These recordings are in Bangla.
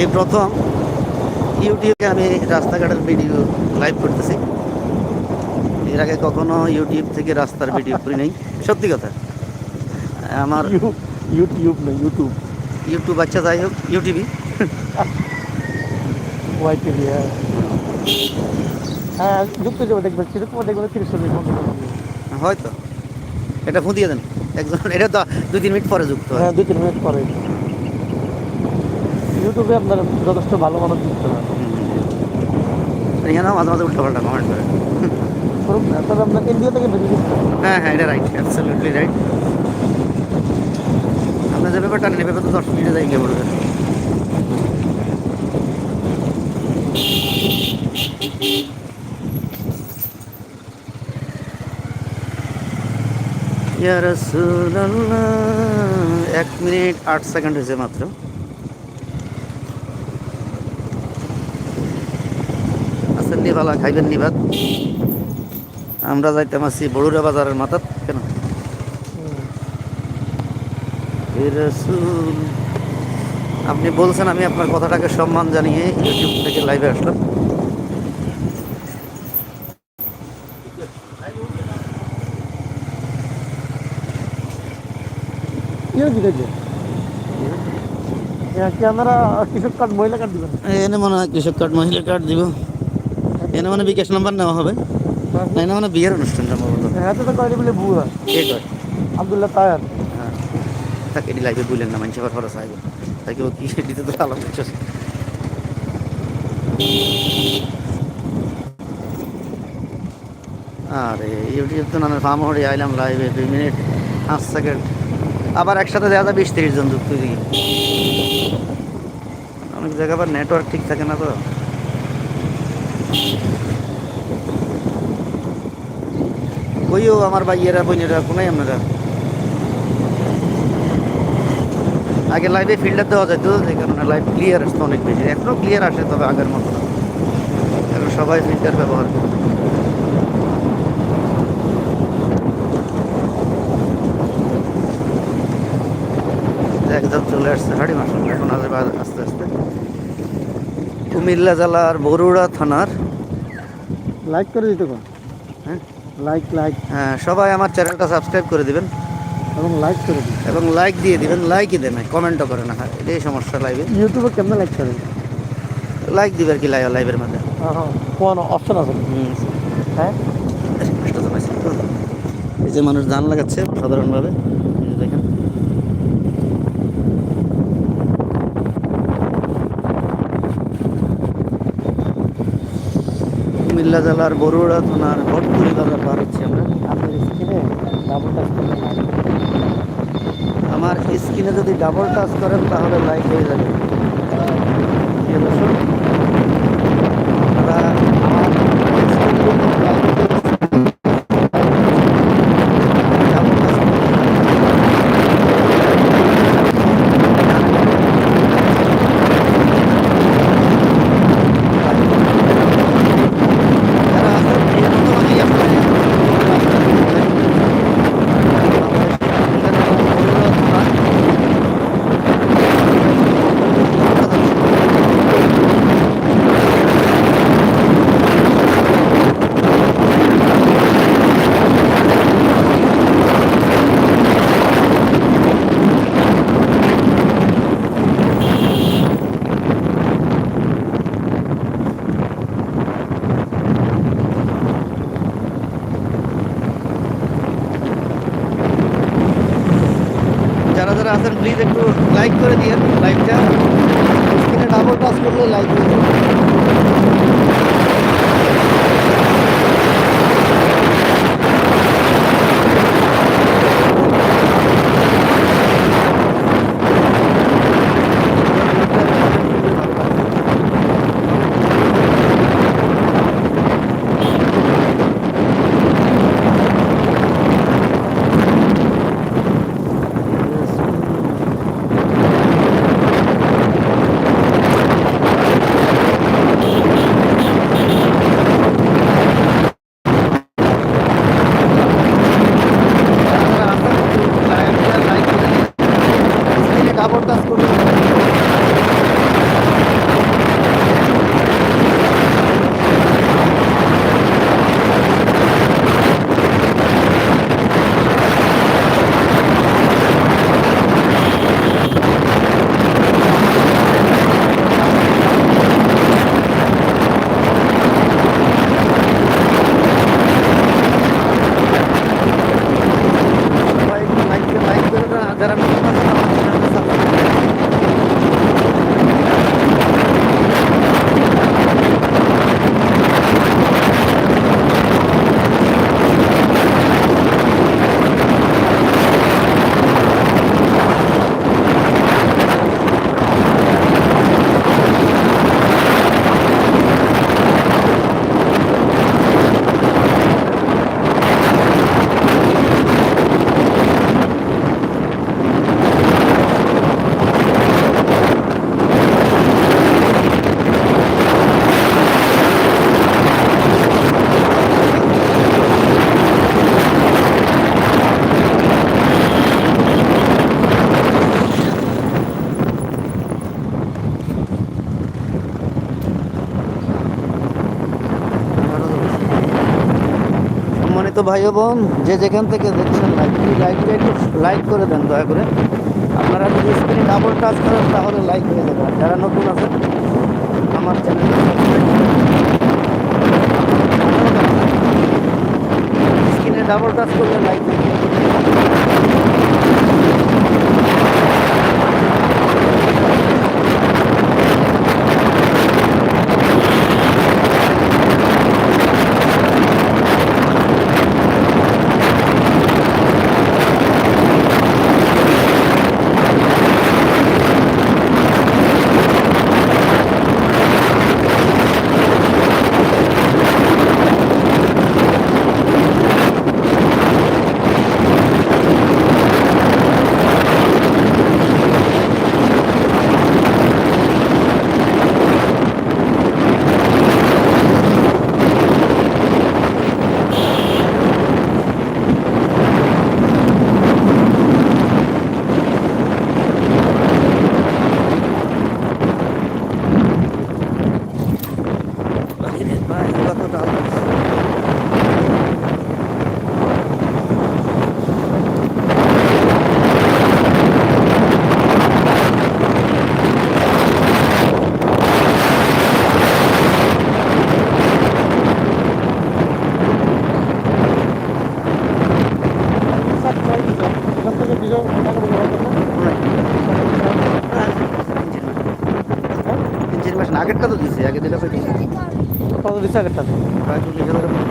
এই প্রথম ইউটিউবে আমি রাস্তাঘাটের ভিডিও লাইভ করতেছি। এর আগে কখনো ইউটিউব থেকে রাস্তার ভিডিও করি নাই। সত্যি কথা। আমার ইউটিউব না ইউটিউব ইউটিউব আচ্ছা যাই হোক ইউটিউবই হ্যাঁ। হ্যাঁ যুক্ত যাবে দেখবেন। সেরকম দেখবেন তিরিশ চল্লিশ হয়তো। এটা ফুদিয়ে দেন। একজন এটা তো দুই তিন মিনিট পরে যুক্ত হয়। হ্যাঁ দুই তিন মিনিট পরে। ইউটিউবে আপনার যথেষ্ট ভালো মানুষ যুক্ত হয় এখানেও মাঝে মাঝে উল্টো পাল্টা কমেন্ট করে। তবে আপনার ইন্ডিয়া থেকে বেশি হয়। হ্যাঁ এটা রাইট অ্যাবসলিউটলি রাইট আপনার যে ব্যাপারটা নেই ব্যাপার তো দশ মিনিটে যাই গিয়ে বলবে? এক মিনিট আট সেকেন্ড হয়েছে মাত্র আছেন নি ভালো খাইবেন নি ভাত? আমরা যাইতাম আছি বড়ুরা বাজারের মাথাত কেন? আপনি বলছেন আমি আপনার কথাটাকে সম্মান জানিয়ে ইউটিউব থেকে লাইভে আসলাম। ক্যামেরা কৃষক কার্ড মহিলা কার্ড দিবেন? এনে মনে হয় কৃষক কার্ড মহিলা কার্ড দিব। এনে মানে বিকাশ নাম্বার নেওয়া হবে। না এনে মানে বিয়ের অনুষ্ঠান সম্ভবত হ্যাঁ তো কয়টি বলে বুয়া কে কয়? আবদুল্লাহ তায়ার। হ্যাঁ। তাকে এটি লাইভে বললেন না মানুষ আবার খরচ আইব তাকে ও কি দিতে তো আলাম কিছু আরে ইউটিউব তো নামের ফার্ম হয়ে আইলাম লাইভে দুই মিনিট পাঁচ সেকেন্ড আবার একসাথে দেখা যায় বিশ তিরিশ জন যুক্ত দিকে অনেক জায়গা আবার নেটওয়ার্ক ঠিক থাকে না তো। কইও আমার ভাইয়েরা, বোনেরা কোনাই আপনারা? আগে লাইভে ফিল্টার দেওয়া যায় তো যে কারণে লাইভ ক্লিয়ার আসতো অনেক বেশি। এখনও ক্লিয়ার আসে, তবে আগের মতো এখন সবাই ফিল্টার ব্যবহার করে। একদম চলে আসছে, হাড়ি মাসুল এখন আসবে আস্তে আস্তে। কুমিল্লা জেলার বরুড়া থানার লাইক করে দিতে কোন হ্যাঁ? লাইক লাইক হ্যাঁ, সবাই আমার চ্যানেলটা সাবস্ক্রাইব করে দিবেন। এবং লাইক করে দিন এবং লাইক দিয়ে দিবেন লাইকই দেন কমেন্টও করে না হ্যাঁ, এটাই সমস্যা লাইভে ইউটিউবে কেমন লাইক করে? লাইক দিবেন কি লাইভ লাইভের মধ্যে। কোন অপশন আছে? হ্যাঁ? এই যে মানুষ ধান লাগাচ্ছে সাধারণভাবে এই যে দেখেন কুমিল্লা জেলার বরুড়া থানার ভটপুরি বাজার পার হচ্ছি আমরা। আপনার স্ক্রিনে ডাবল টাচ করলে আমার স্ক্রিনে যদি ডাবল টাচ করেন তাহলে লাইক হয়ে যাবে। দর্শক, যারা আছেন প্লিজ একটু লাইক করে দিয়ে লাইকটা স্ক্রিনে ডাবল টাচ করলে লাইক হয়ে সম্মানিত ভাই বোন, যে যেখান থেকে দেখছেন লাইভটি লাইভটি একটু লাইক করে দেন দয়া করে। আপনারা যদি স্ক্রিনে ডাবল টাচ করেন, তাহলে লাইক হয়ে যাবে। আর যারা নতুন আছেন, আমার চ্যানেল স্ক্রিনে ডাবল টাচ করলে লাইক হয়ে কত দিচ্ছে আগেরটা? প্রায় চল্লিশ হাজার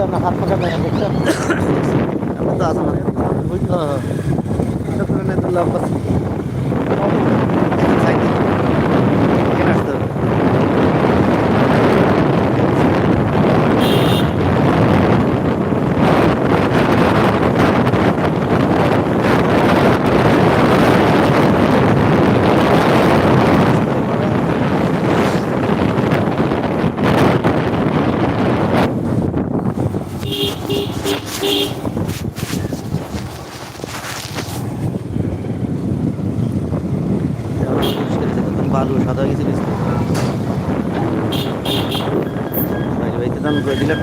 দাম না হাত পাখা দেয় দেখছেন এখন তো আসে হ্যাঁ হ্যাঁ। এটা করে নেই তো লাভ আছে সাইকেল এখানে আসতে হবে সাদা গেছিলিস দাম করে দিলে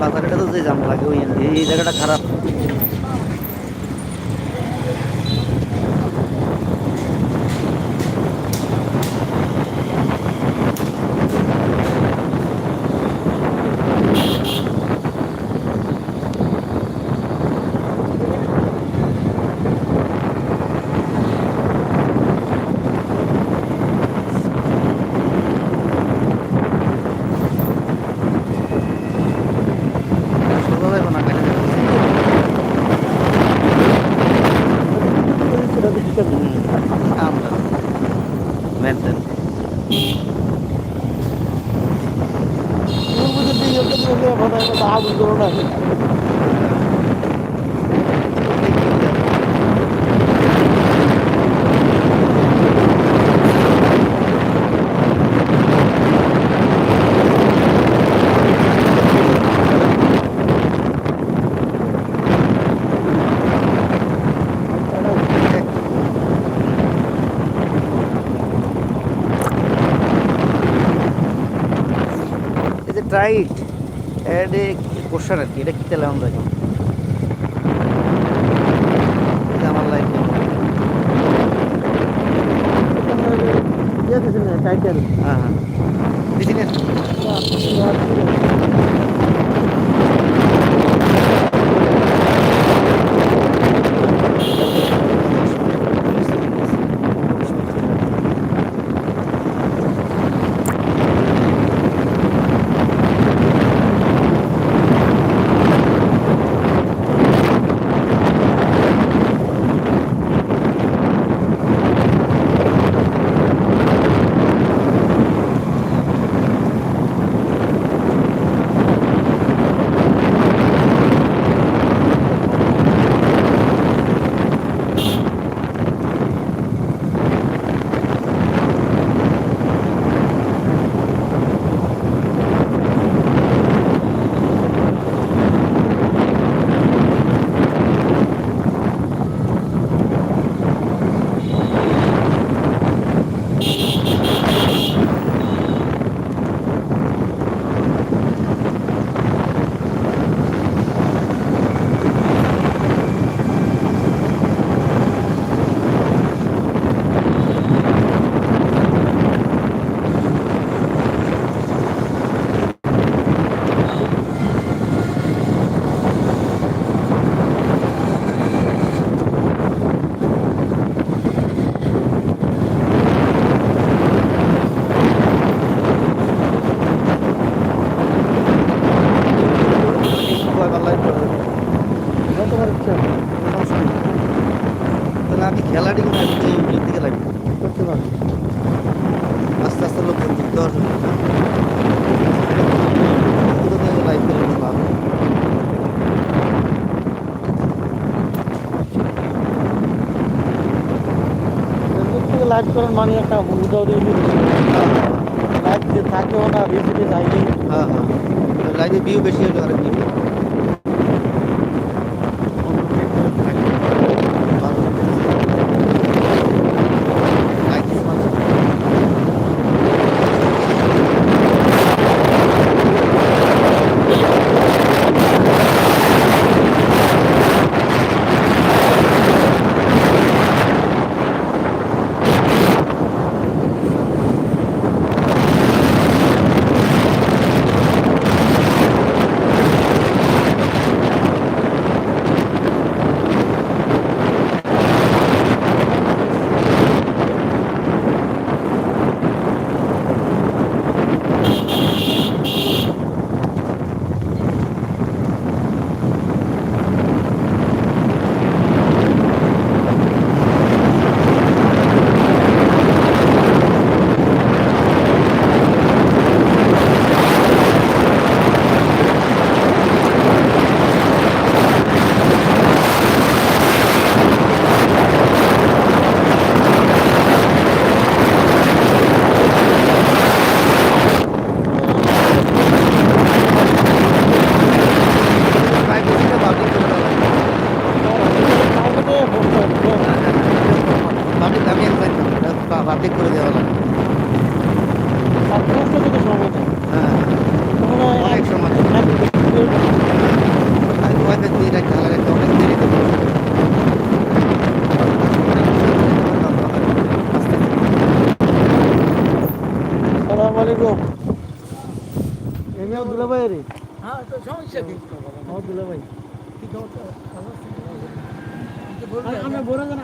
বাজারটা তো যে জাম লাগে ওই এই জায়গাটা খারাপ সোজা যাইবো না কেন সেটা তো ঠিক আছে আমরা মেনটেন তুমি বুঝে দিয়ে যেতে দিয়ে ভালো একটা আগুন করো না এই যে টাইট এটা কোশ্চেন আর কি এটা কি তেলে আমরা আমার লাইফ হ্যাঁ হ্যাঁ দিছি খেলাটি কিন্তু আমি তো ইউটিউব থেকে লাইভ করতে পারি আস্তে আস্তে লোকজন যুক্ত থেকে লাইভ করলে তো লাভ লাইভ করেন মানে একটা উদাহরণ লাইভ যে থাকেও না রেসিপি যায়নি হ্যাঁ হ্যাঁ। লাইভে ভিউ বেশি হলে আরেক ভিউ দুলা ভাই রে হ্যাঁ তো সমস্যা কি? দুলা ভাই খবর? আমরা বড় আমার